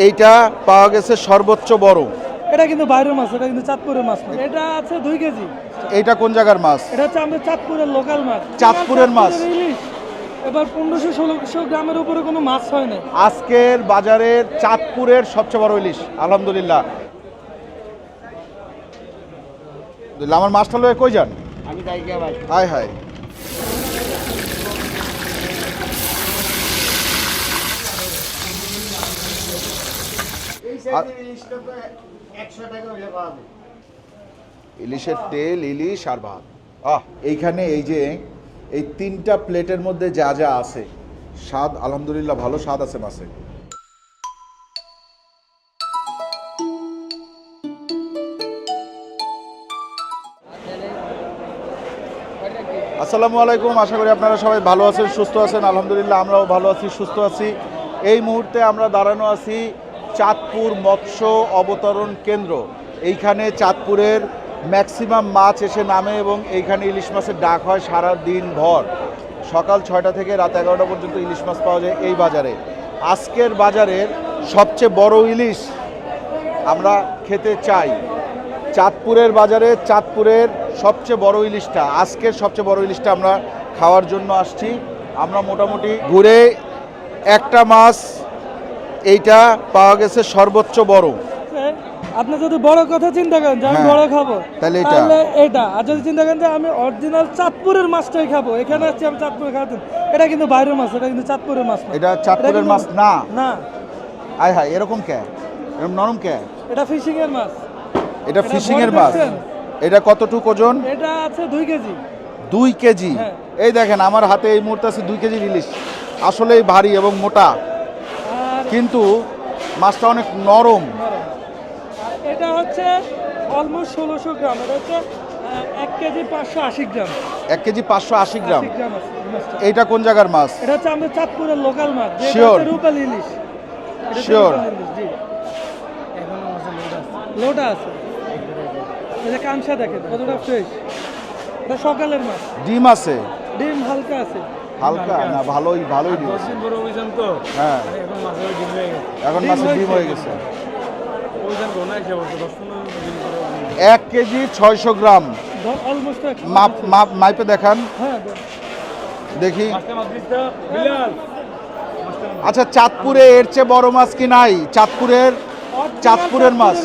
এইটা পাওয়া গেছে সর্বোচ্চ বড়। এটা কিন্তু বাইরের মাছ এটা কিন্তু চাঁদপুরের মাছ। এটা আছে দুই কেজি। এইটা কোন জায়গার মাছ? এটা হচ্ছে আমাদের চাঁদপুরের লোকাল মাছ। চাঁদপুরের মাছ। এবার পনেরোশো ষোলোশো গ্রামের উপরে কোনো মাছ হয় না আজকের বাজারের চাঁদপুরের সবচেয়ে বড় ইলিশ আলহামদুলিল্লাহ। আমার মাছটা লয়ে কই যান? আমি তাই কে ভাই হায় হায় এই আর- সাইজের ইলিশটা তো একশো টাকা হইলে পাওয়া যায় ইলিশের তেল ইলিশ আর ভাত। আহ এইখানে এই যে এই তিনটা প্লেটের মধ্যে যা যা আছে স্বাদ আলহামদুলিল্লাহ ভালো স্বাদ আছে মাছে। আসসালামু আলাইকুম আশা করি আপনারা সবাই ভালো আছেন সুস্থ আছেন। আলহামদুলিল্লাহ আমরাও ভালো আছি সুস্থ আছি। এই মুহূর্তে আমরা দাঁড়ানো আছি চাঁদপুর মৎস্য অবতরণ কেন্দ্র। এইখানে চাঁদপুরের ম্যাক্সিমাম মাছ এসে নামে এবং এইখানে ইলিশ মাছের ডাক হয় সারা দিন ভর। সকাল ছয়টা থেকে রাত এগারোটা পর্যন্ত ইলিশ মাছ পাওয়া যায় এই বাজারে। আজকের বাজারের সবচেয়ে বড় ইলিশ আমরা খেতে চাই। চাঁদপুরের বাজারে চাঁদপুরের সবচেয়ে বড় ইলিশটা, আজকের সবচেয়ে বড় ইলিশটা আমরা খাওয়ার জন্য আসছি। আমরা মোটামুটি ঘুরে একটা মাছ এইটা পাওয়া গেছে সর্বোচ্চ বড়। আপনি যদি বড় কথা চিন্তা করেন যে আমি হ্যাঁ। বড় খাব তাহলে এটা? এটা আর যদি চিন্তা করেন যে আমি অরিজিনাল চাঁদপুরের মাছটাই খাব এখানে আসছি আমি চাঁদপুরে খাওয়াতে। এটা কিন্তু বাইরের মাছ এটা কিন্তু চাঁদপুরের মাছ এটা চাঁদপুরের মাছ না। না। আয় হায় এরকম কে? এরকম নরম কে? এটা ফিশিং এর মাছ। এটা এটা ফিশিং এর মাছ। এটা কতটুকু ওজন? এটা আছে দুই কেজি। কেজি। হ্যাঁ। এই দেখেন আমার হাতে এই মুহূর্তে আছে দুই কেজি ইলিশ। আসলেই ভারী এবং মোটা। কিন্তু মাছটা অনেক নরম। এটা হচ্ছে অলমোস্ট ষোলোশো গ্রাম এটা হচ্ছে এক কেজি পাঁচশো আশি গ্রাম। এক কেজি পাঁচশো আশি গ্রাম। এইটা কোন জায়গার মাছ? এটা হচ্ছে আমাদের চাঁদপুরের লোকাল মাছ. হচ্ছে রূপালী ইলিশ। এটা আছে লোটা আছে। যে কামসা দেখেন কতটা ফ্রেশ এটা সকালের মাছ। ডিম আছে। ডিম হালকা আছে। হালকা না ভালোই ভালোই ডিম তো? হ্যাঁ। এখন মাছের ডিম হয়ে গেছে। এক কেজি ছয়শো গ্রাম। মাপ মাপ মাইপে দেখান। হ্যাঁ দেখি। আচ্ছা চাঁদপুরে এর চেয়ে বড় মাছ কি নাই? চাঁদপুরের চাঁদপুরের মাছ।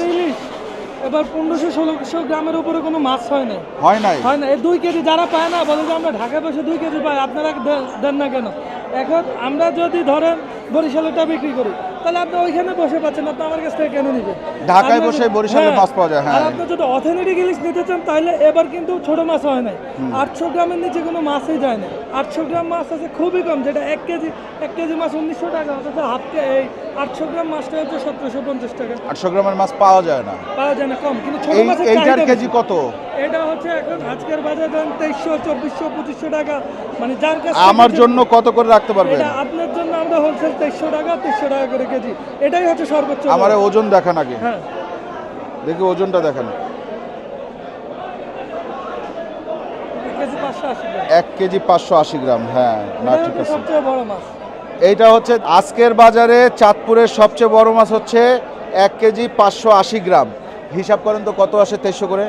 এবার পনেরোশো ষোলোশো গ্রামের উপরে কোনো মাছ হয় না হয় নাই? হয় না এই দুই কেজি যারা পায় না বলে যে আমরা ঢাকায় বসে দুই কেজি পাই আপনারা দেন না কেন? এখন আমরা যদি ধরেন বরিশালেটা বিক্রি করি তাহলে আপনি ওইখানে বসে পাচ্ছেন আপনি আমার কাছ থেকে কেন নিবেন? ঢাকায় বসে বরিশালের হ্যাঁ। মাছ পাওয়া যায়, হ্যাঁ। আর আপনি যদি অথেন্টিক ইলিশ নিতে চান তাহলে এবার কিন্তু ছোট মাছ হয় না আটশো গ্রামের নিচে কোনো মাছই যায় না আটশো গ্রাম মাছ আছে খুবই কম যেটা এক কেজি এক কেজি মাছ উনিশশো টাকা অথচ হাফ এই আটশো গ্রাম মাছটা হচ্ছে সতেরোশো পঞ্চাশ টাকা। আটশো গ্রামের মাছ পাওয়া যায় না। পাওয়া যায় না কম কিন্তু ছোট মাছের এইটার কেজি কত? এটা হচ্ছে এখন আজকের বাজার দাম তেইশশো চব্বিশশো পঁচিশশো টাকা মানে যার কাছে আমার জন্য কত করে রাখতে পারবেন? আপনার জন্য আমরা হোলসেল তেইশশো টাকা তেইশশো টাকা করে কেজি। এটাই হচ্ছে সর্বোচ্চ আমার ওজন দেখান আগে। হ্যাঁ। দেখি ওজনটা দেখান। এক কেজি পাঁচশো আশি গ্রাম। হ্যাঁ না ঠিক আছে। সবচেয়ে বড় মাছ। এইটা হচ্ছে আজকের বাজারে চাঁদপুরের সবচেয়ে বড় মাছ হচ্ছে এক কেজি পাঁচশো আশি গ্রাম। হিসাব করেন তো কত আসে তেইশশো করে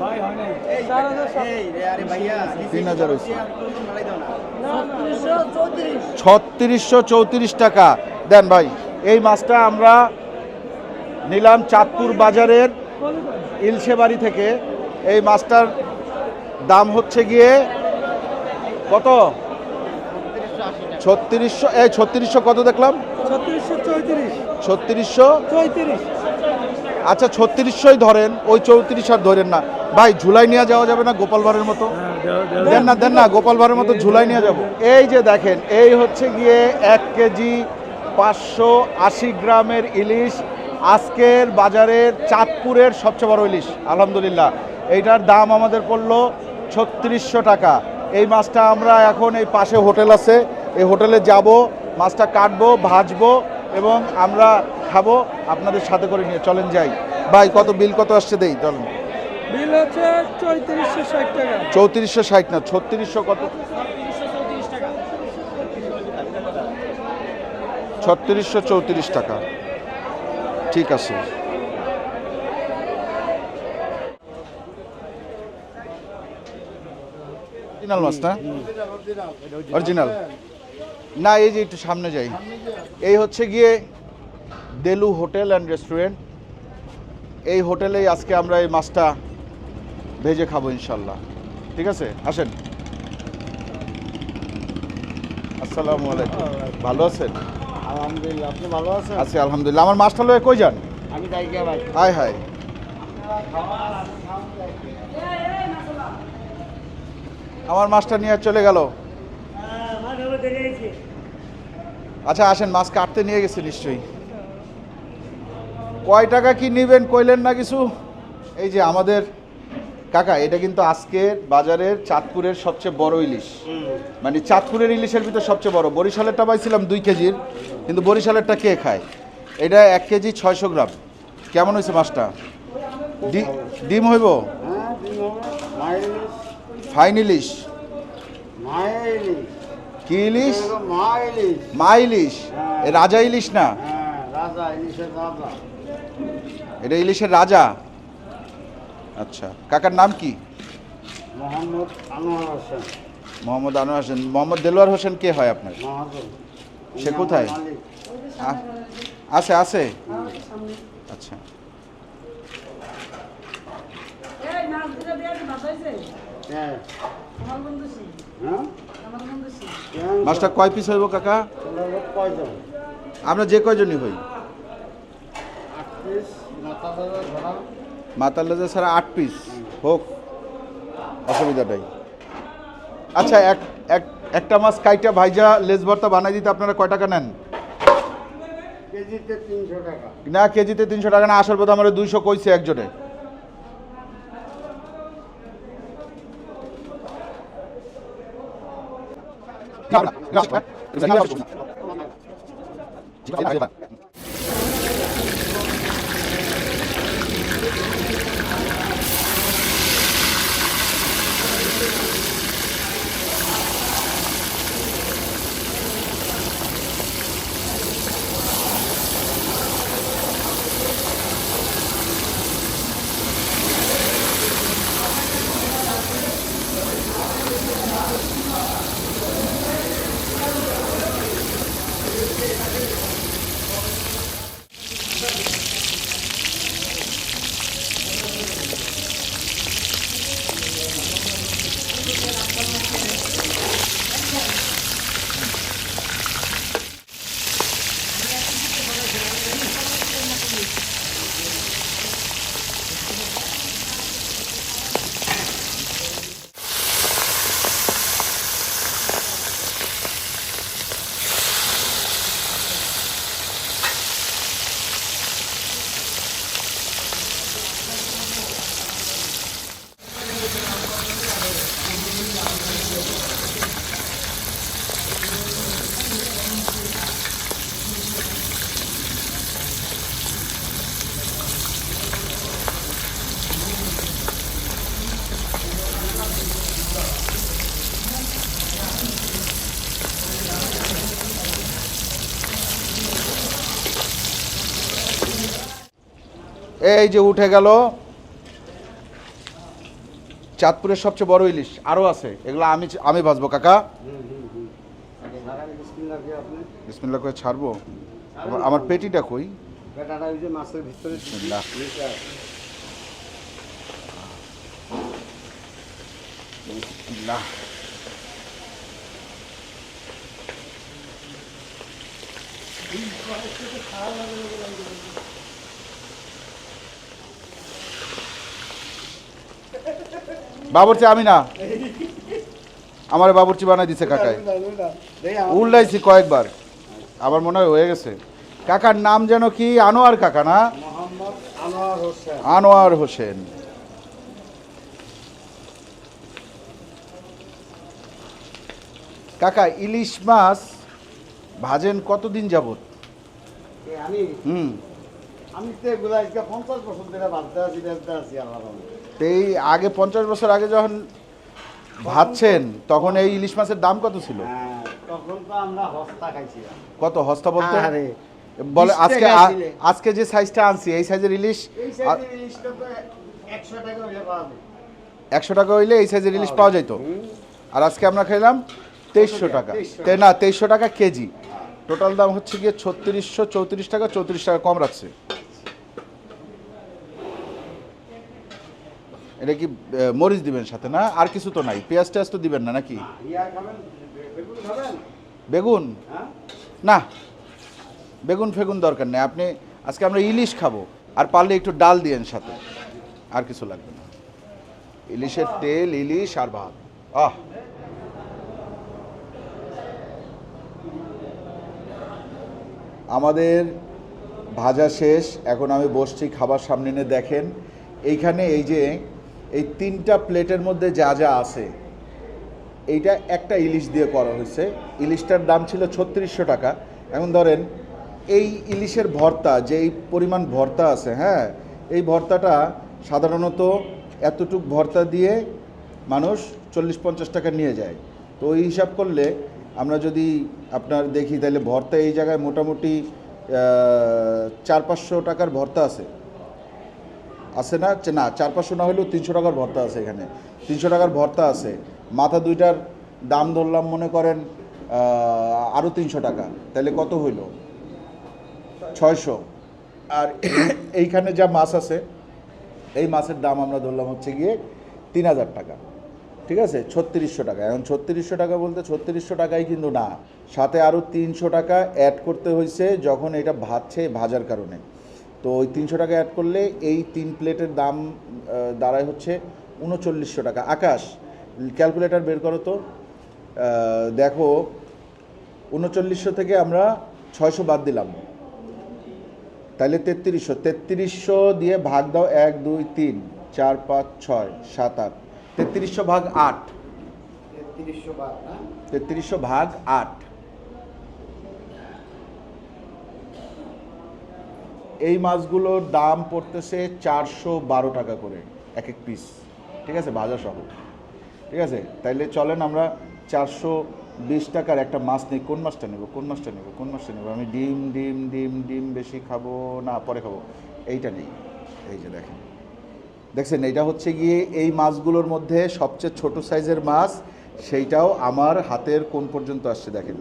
ভাই হয় নাই চার হাজার সাত- আরে ভাইয়া তিন হাজার হয়েছে না, না, ছত্রিশশো চৌত্রিশ টাকা। দেন ভাই এই মাছটা আমরা নিলাম চাঁদপুর বাজারের বলে ইলশে বাড়ি থেকে। এই মাছটার দাম হচ্ছে গিয়ে কত? ছত্রিশশো এই ছত্রিশশো কত দেখলাম? ছত্রিশশো ছত্রিশশো আচ্ছা ছত্রিশশোই ধরেন ওই চৌত্রিশ আর ধরেন না। ভাই ঝুলাই নিয়ে যাওয়া যাবে না গোপাল ভাড়ের মতো? দেন না দেন না গোপাল ভাড়ের মতো ঝুলাই নিয়ে যাব। এই যে দেখেন এই হচ্ছে গিয়ে এক কেজি পাঁচশো আশি গ্রামের ইলিশ। আজকের বাজারের চাঁদপুরের সবচেয়ে বড় ইলিশ আলহামদুলিল্লাহ। এইটার দাম আমাদের পড়ল ছত্রিশশো টাকা। এই মাছটা আমরা এখন এই পাশে হোটেল আছে এই হোটেলে যাব মাছটা কাটবো ভাজবো এবং আমরা খাব। আপনাদের সাথে করে নিয়ে চলেন যাই। ভাই কত বিল কত আসছে দেই চলেন। বিল হচ্ছে চৌত্রিশশো ষাট টাকা। চৌত্রিশশো ষাট না, ছত্রিশশো কত? ছত্রিশশো চৌত্রিশ টাকা। ঠিক আছে। অরিজিনাল মাছ না? অরিজিনাল না, এই যে একটু সামনে যাই। এই হচ্ছে গিয়ে দেলু হোটেল অ্যান্ড রেস্টুরেন্ট। এই হোটেলেই আজকে আমরা এই মাছটা ভেজে খাব ইনশাল্লাহ। ঠিক আছে? আসেন। আসসালামু আলাইকুম। ভালো আছেন? আলহামদুলিল্লাহ আপনি ভালো আছেন? আছি আলহামদুলিল্লাহ। আমার মাছটা লয়ে কই যান? আমি ভাই। Hi hi. আমার মাছটা নিয়ে চলে গেল। আচ্ছা আসেন মাছ কাটতে নিয়ে গেছে নিশ্চয়ই। কয় টাকা কি নেবেন কইলেন না কিছু? এই যে আমাদের কাকা এটা কিন্তু আজকের বাজারের চাঁদপুরের সবচেয়ে বড় ইলিশ। মানে চাঁদপুরের ইলিশের ভিতর সবচেয়ে বড়। বরিশালেরটা পাইছিলাম দুই কেজির কিন্তু বরিশালেরটা কে খায়? এটা এক কেজি ছয়শো গ্রাম। কেমন হয়েছে মাছটা? ডিম হইব? ফাইন ইলিশ। কি ইলিশ? মা ইলিশ। এ রাজা ইলিশ না? হ্যাঁ এটা ইলিশের রাজা? আচ্ছা কাকার নাম কি? মোহাম্মদ আনোয়ার হোসেন। মোহাম্মদ আনোয়ার হোসেন। মোহাম্মদ দেলোয়ার হোসেন কে হয় আপনার? সে কোথায়? আ- আছে আছে? আচ্ছা। হ্যাঁ? হ্যাঁ মাছটা কয় পিস হইব কাকা? আমরা যে কয়জনই হই? মাতাল লেজা ছাড়া আট পিস হোক অসুবিধা নেই আচ্ছা এক এক একটা মাছ কাইটা ভাইজা লেজ ভর্তা বানাই দিতে আপনারা কয় টাকা নেন কেজিতে তিনশো টাকা না কেজিতে তিনশো টাকা না আসার পথে আমার দুইশো কইছে একজনে এই যে উঠে গেল। চাঁদপুরের সবচেয়ে বড় ইলিশ আরও আছে। এগুলো আমি আমি ভাজবো, কাকা। করে ছাড়বো? আমার- পেটিটা কই? মাছের ভিতরে। নিচে আছে। বিসমিল্লাহ। বাবুর্চি আমি না। আমার বাবুর্চি বানাই দিছে কাকায় উল্লাইছি কয়েকবার। আমার মনে হয় হয়ে গেছে। কাকার নাম যেন কি? আনোয়ার কাকা না? আনোয়ার হোসেন। কাকা ইলিশ মাছ ভাজেন কতদিন যাবত এ, আমি হুম। আমি তো এগুলো আজকে পঞ্চাশ বছর ধরে বাঁধতে আছি আছি আল্লাহ। তো এই আগে পঞ্চাশ বছর আগে যখন ভাবছেন তখন এই ইলিশ মাছের দাম কত ছিল? হ্যাঁ, তখন তো আমরা হস্তা খাইছিলাম। কত হস্তা বলতে? আরে, বলে আজকে আজকে যে সাইজটা আনছি এই সাইজের ইলিশ একশো টাকা হইলে এই সাইজের ইলিশ পাওয়া যেত হুম। আর আজকে আমরা খাইলাম তেইশশো টাকা। 2300 না তেইশশো টাকা কেজি। টোটাল দাম হচ্ছে গিয়ে ছত্রিশশো চৌত্রিশ টাকা চৌত্রিশ টাকা কম রাখছে। এটা কি মরিচ দিবেন সাথে না? আর কিছু তো নাই। পেঁয়াজ টেয়াজ তো দিবেন না নাকি? বেগুন? হ্যাঁ? না বেগুন ফেগুন দরকার নেই। আপনি আজকে আমরা ইলিশ খাব। আর পারলে একটু ডাল দিয়েন সাথে। আর কিছু লাগবে না। ইলিশের তেল ইলিশ আর ভাত। আহ! আমাদের ভাজা শেষ। এখন আমি বসছি খাবার সামনে এনে দেখেন। এইখানে এই যে এই তিনটা প্লেটের মধ্যে যা যা আছে, এইটা একটা ইলিশ দিয়ে করা হয়েছে। ইলিশটার দাম ছিল ছত্রিশশো টাকা। এখন ধরেন, এই ইলিশের ভর্তা, যে এই পরিমাণ ভর্তা আছে হ্যাঁ এই ভর্তাটা সাধারণত এতটুক ভর্তা দিয়ে মানুষ চল্লিশ পঞ্চাশ টাকা নিয়ে যায়। তো ওই হিসাব করলে আমরা যদি আপনার দেখি, তাহলে ভর্তা এই জায়গায় মোটামুটি চার পাঁচশো টাকার ভর্তা আছে। আছে না? না চার পাঁচশো না হলেও তিনশো টাকার ভর্তা আছে এখানে। তিনশো টাকার ভর্তা আছে। মাথা দুইটার দাম ধরলাম, মনে করেন আরও তিনশো টাকা। তাহলে কত হইল? ছয়শো। আর এইখানে যা মাছ আছে, এই মাছের দাম আমরা ধরলাম হচ্ছে গিয়ে তিন হাজার টাকা। ঠিক আছে? ছত্রিশশো টাকা। এখন ছত্রিশশো টাকা বলতে ছত্রিশশো টাকাই কিন্তু না। সাথে আরও তিনশো টাকা অ্যাড করতে হয়েছে যখন এটা ভাজছে ভাজার কারণে। তো ওই তিনশো টাকা অ্যাড করলে এই তিন প্লেটের দাম দাঁড়ায় হচ্ছে উনচল্লিশশো টাকা। আকাশ ক্যালকুলেটর বের করো তো। দেখো উনচল্লিশশো থেকে আমরা ছয়শো বাদ দিলাম। তাহলে তেত্রিশশো। তেত্রিশশো দিয়ে ভাগ দাও এক দুই তিন চার পাঁচ ছয় সাত আট। তেত্রিশশো ভাগ আট। তেত্রিশশো ভাগ আট। এই মাছগুলোর দাম পড়তেছে চারশো বারো টাকা করে, এক এক পিস ঠিক আছে, বাজার সহ। ঠিক আছে, তাইলে চলেন আমরা চারশো বিশ টাকার একটা মাছ নেই। কোন মাছটা নেব? কোন মাছটা নেব? কোন মাছটা নেব? আমি ডিম ডিম ডিম ডিম বেশি খাব? না, পরে খাব। এইটা নেই। এই যে দেখেন। দেখছেন এটা হচ্ছে গিয়ে এই মাছগুলোর মধ্যে সবচেয়ে ছোট সাইজের মাছ। সেইটাও আমার হাতের কোন পর্যন্ত আসছে দেখেন।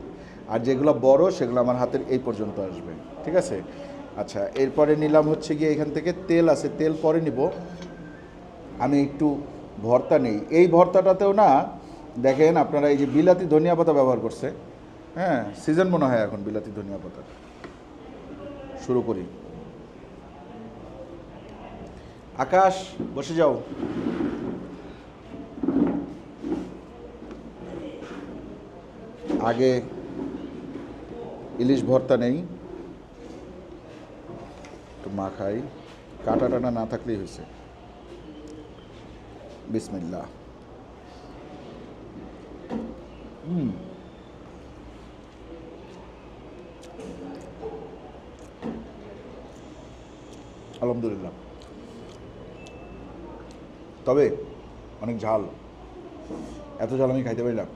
আর যেগুলো বড়, সেগুলো আমার হাতের এই পর্যন্ত আসবে। ঠিক আছে? আচ্ছা এরপরে নিলাম হচ্ছে গিয়ে এখান থেকে তেল আছে, তেল পরে নিব। আমি একটু ভর্তা নেই। এই ভর্তাটাতেও না, দেখেন আপনারা এই যে বিলাতি ধনিয়া পাতা ব্যবহার করছে। হ্যাঁ সিজন মনে হয় এখন বিলাতি ধনিয়া পাতা। শুরু করি। আকাশ, বসে যাও। আগে ইলিশ ভর্তা নেই। মাখাই কাটা টানা না থাকলেই হয়েছে। বিসমিল্লা হুম। আলহামদুলিল্লাহ। তবে অনেক ঝাল। এত ঝাল আমি খাইতে পারিলাম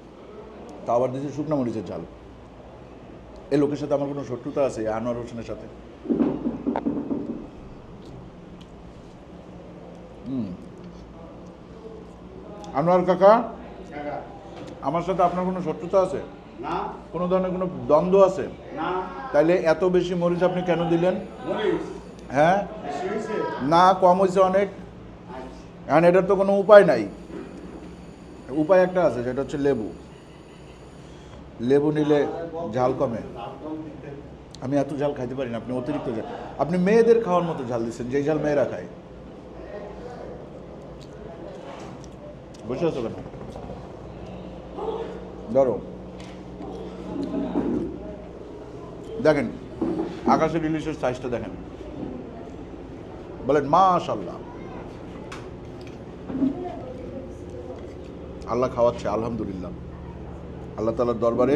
তা আবার দিয়েছে শুকনো মরিচের ঝাল। এই লোকের সাথে আমার কোনো শত্রুতা আছে, আনোয়ার হোসেনের সাথে হুম আনোয়ার কাকা? আমার সাথে আপনার কোনো শত্রুতা আছে? না। কোনো ধরনের কোনো দ্বন্দ্ব আছে? না। তাইলে এত বেশি মরিচ আপনি কেন দিলেন? হ্যাঁ? না কম হয়েছে অনেক। এখন এটার তো কোনো উপায় নাই। উপায় একটা আছে যেটা হচ্ছে লেবু। লেবু নিলে ঝাল কমে। আমি এত ঝাল খাইতে পারি না আপনি অতিরিক্ত ঝাল। আপনি মেয়েদের খাওয়ার মতো ঝাল দিচ্ছেন যেই ঝাল মেয়েরা খায়। বসে ধরো দেখেন আকাশের ইলিশের সাইজটা দেখেন। বলেন মাশাল্লাহ আল্লাহ খাওয়াচ্ছে, আলহামদুলিল্লাহ। আল্লাহ তালার দরবারে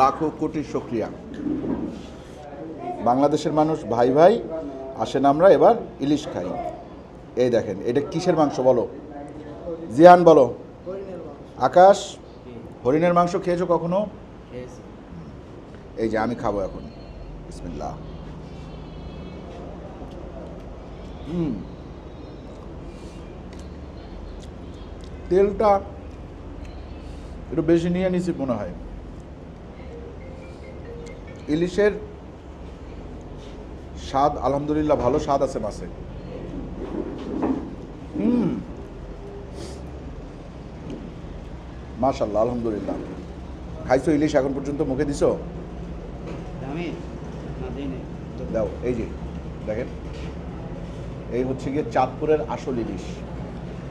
লাখো কোটি শুক্রিয়া। বাংলাদেশের মানুষ, ভাই ভাই, আসেন আমরা এবার ইলিশ খাই। এই দেখেন, এটা কিসের মাংস বলো? জিয়ান বলো। আকাশ হরিণের মাংস খেয়েছো কখনো? এই যে আমি খাব এখন। বিসমিল্লাহ। হুম তেলটা একটু বেশি নিয়ে নিছি মনে হয়। ইলিশের স্বাদ আলহামদুলিল্লাহ ভালো স্বাদ আছে মাছে। মাশাল্লাহ আলহামদুলিল্লাহ। খাইছো ইলিশ এখন পর্যন্ত মুখে দিছো? দাও এই যে দেখেন। এই হচ্ছে গিয়ে চাঁদপুরের আসল ইলিশ।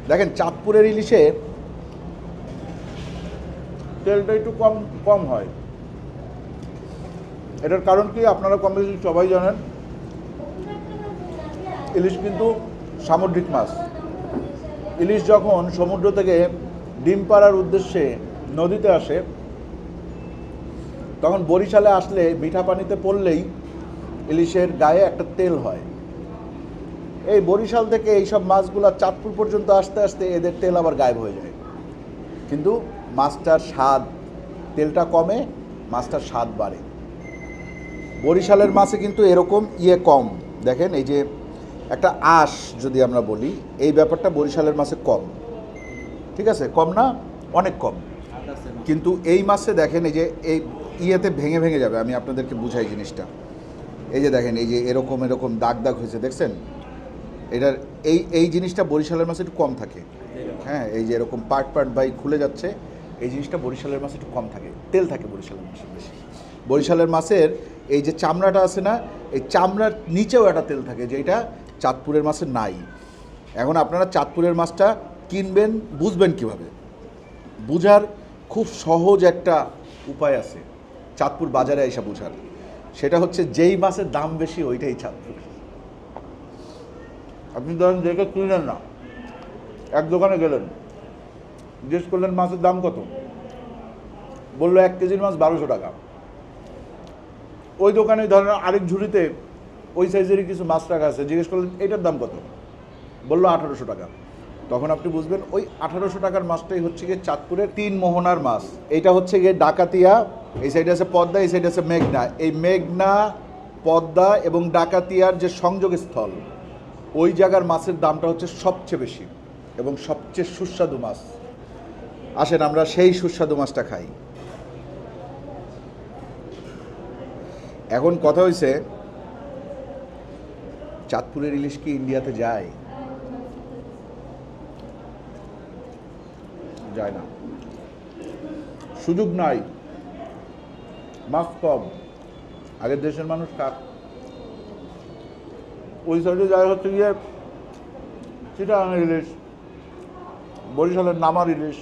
দেখেন চাঁদপুরের ইলিশে তেলটা একটু কম কম হয়। এটার কারণ কি? আপনারা কম বেশি সবাই জানেন। ইলিশ কিন্তু সামুদ্রিক মাছ। ইলিশ যখন সমুদ্র থেকে ডিম পাড়ার উদ্দেশ্যে নদীতে আসে, তখন বরিশালে আসলে মিঠা পানিতে পড়লেই ইলিশের গায়ে একটা তেল হয়। এই বরিশাল থেকে এইসব মাছগুলো চাঁদপুর পর্যন্ত আসতে আসতে এদের তেল আবার গায়েব হয়ে যায়। কিন্তু মাছটার স্বাদ, তেলটা কমে, মাছটার স্বাদ বাড়ে। বরিশালের মাছে কিন্তু এরকম ইয়ে কম। দেখেন, এই যে একটা আঁশ যদি আমরা বলি, এই ব্যাপারটা বরিশালের মাছে কম। ঠিক আছে? কম না? অনেক কম। কিন্তু এই মাসে দেখেন এই যে এই ইয়েতে ভেঙে ভেঙে যাবে। আমি আপনাদেরকে বুঝাই জিনিসটা। এই যে দেখেন, এই যে এরকম এরকম দাগ দাগ হয়েছে, দেখছেন? এটার এই এই জিনিসটা বরিশালের মাসে একটু কম থাকে। হ্যাঁ এই যে এরকম পার্ট পার্ট বাই খুলে যাচ্ছে, এই জিনিসটা বরিশালের মাসে একটু কম থাকে। তেল থাকে বরিশালের মাসে বেশি। বরিশালের মাছের এই যে চামড়াটা আছে না, এই চামড়ার নিচেও একটা তেল থাকে, যেটা চাঁদপুরের মাছে নাই। এখন আপনারা চাঁদপুরের মাছটা কিনবেন, বুঝবেন কীভাবে? বুঝার খুব সহজ একটা উপায় আছে, চাঁদপুর বাজারে এসে বুঝার। সেটা হচ্ছে যেই মাছের দাম বেশি ওইটাই চাঁদপুর। আপনি ধরেন দেখে কিনলেন না, এক দোকানে গেলেন, জিজ্ঞেস করলেন মাছের দাম কত? বলল এক কেজির মাছ বারোশো টাকা। ওই দোকানে ধরেন আরেক ঝুড়িতে ওই সাইজেরই কিছু মাছ রাখা আছে, জিজ্ঞেস করলেন এটার দাম কত? বলল আঠারোশো টাকা। তখন আপনি বুঝবেন ওই আঠারোশো টাকার মাছটাই হচ্ছে গিয়ে চাঁদপুরের তিন মোহনার মাছ। এইটা হচ্ছে গিয়ে ডাকাতিয়া, এই সাইডে আছে পদ্মা, এই সাইডে আছে মেঘনা। এই মেঘনা, পদ্মা এবং ডাকাতিয়ার যে সংযোগ স্থল ওই জায়গার মাছের দামটা হচ্ছে সবচেয়ে বেশি এবং সবচেয়ে সুস্বাদু মাছ। আসেন, আমরা সেই সুস্বাদু মাছটা খাই। এখন কথা হয়েছে চাঁদপুরের ইলিশ কি ইন্ডিয়াতে যায়? যায় না। সুযোগ নাই। মাছ কম আগের দেশের মানুষ কাক ওই সাইডে যায় হচ্ছে গিয়ে চিটাগাঙের ইলিশ বরিশালের নামার ইলিশ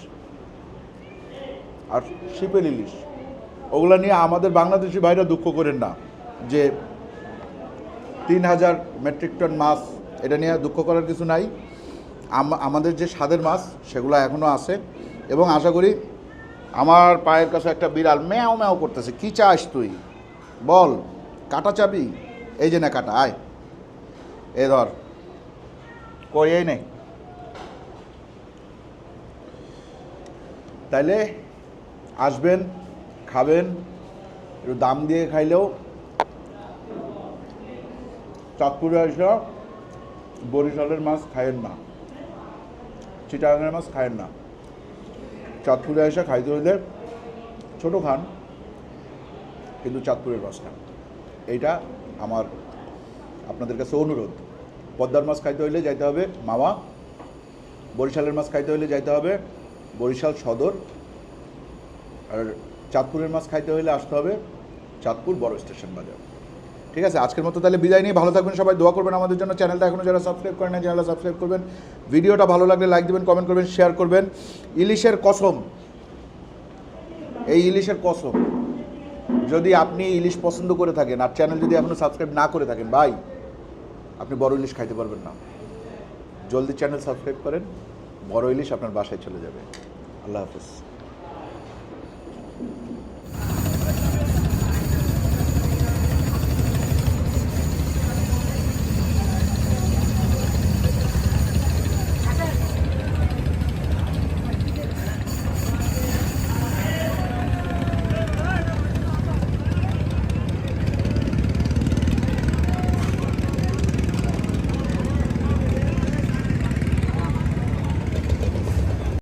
আর শিপের ইলিশ ওগুলা নিয়ে আমাদের বাংলাদেশি ভাইরা দুঃখ করেন না যে তিন হাজার মেট্রিক টন মাছ, এটা নিয়ে দুঃখ করার কিছু নাই। আমাদের যে স্বাদের মাছ, সেগুলো এখনও আছে। এবং আশা করি আমার পায়ের কাছে একটা বিড়াল ম্যাও ম্যাও করতেছে। কি চাস তুই? বল, কাটা চাবি? এই যে না কাটা, আয়। এ ধর। কই, এই নেই তাইলে আসবেন, খাবেন, একটু দাম দিয়ে খাইলেও। চাঁদপুরে আসা বরিশালের মাছ খায়েন না, চিটাগাঙের মাছ খায়েন না। চাঁদপুরে এসে খাইতে হইলে ছোটো খান, কিন্তু চাঁদপুরের মাছ খান এইটা আমার আপনাদের কাছে অনুরোধ। পদ্মার মাছ খাইতে হইলে যাইতে হবে মামা বরিশালের মাছ খাইতে হইলে যাইতে হবে বরিশাল সদর, আর চাঁদপুরের মাছ খাইতে হইলে আসতে হবে চাঁদপুর বড় স্টেশন বাজার। ঠিক আছে? আজকের মতো তাহলে বিদায় নিয়ে ভালো থাকবেন সবাই। দোয়া করবেন আমাদের জন্য। চ্যানেলটা এখনও যারা সাবস্ক্রাইব করেন না চ্যানেলটা সাবস্ক্রাইব করবেন। ভিডিওটা ভালো লাগলে লাইক দেবেন, কমেন্ট করবেন, শেয়ার করবেন। ইলিশের কসম। এই ইলিশের কসম। যদি আপনি ইলিশ পছন্দ করে থাকেন, আর চ্যানেল যদি এখনও সাবস্ক্রাইব না করে থাকেন, ভাই, আপনি বড় ইলিশ খাইতে পারবেন না। জলদি চ্যানেল সাবস্ক্রাইব করেন। বড় ইলিশ আপনার বাসায় চলে যাবে। আল্লাহ হাফেজ।